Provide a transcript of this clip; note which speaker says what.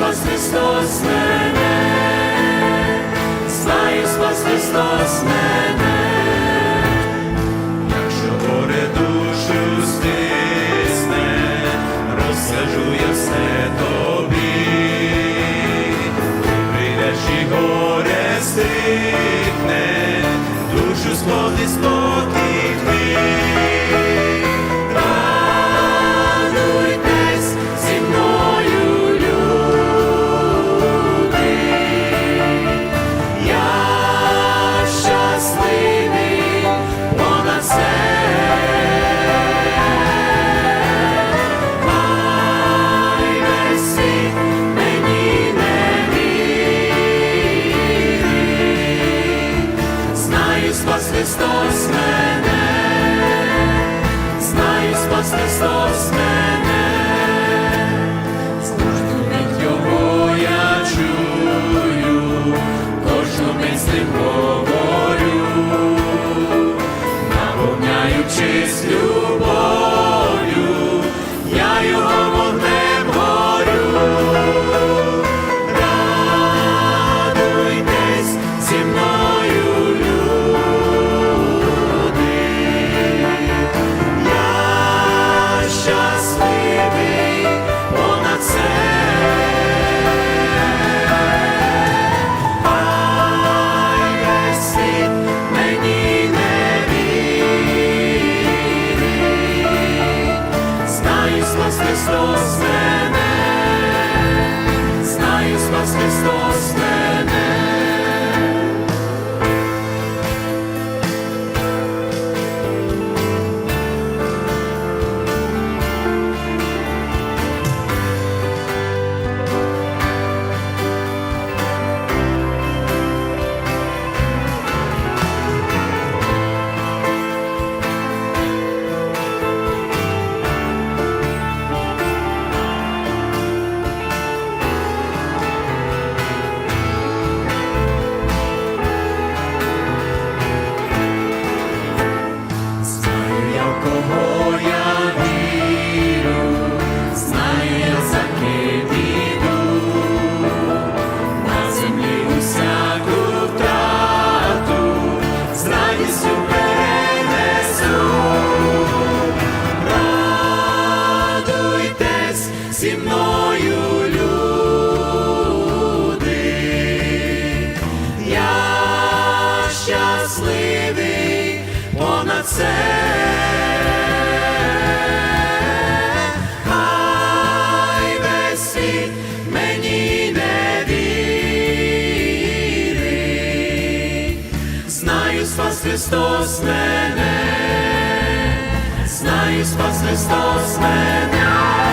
Speaker 1: спас Христос мене, знаю, спас Христос мене. of. зі мною люди, я щасливий понад все, мені не вірить, знаю спас Христос мене, знаю спас Христос мене.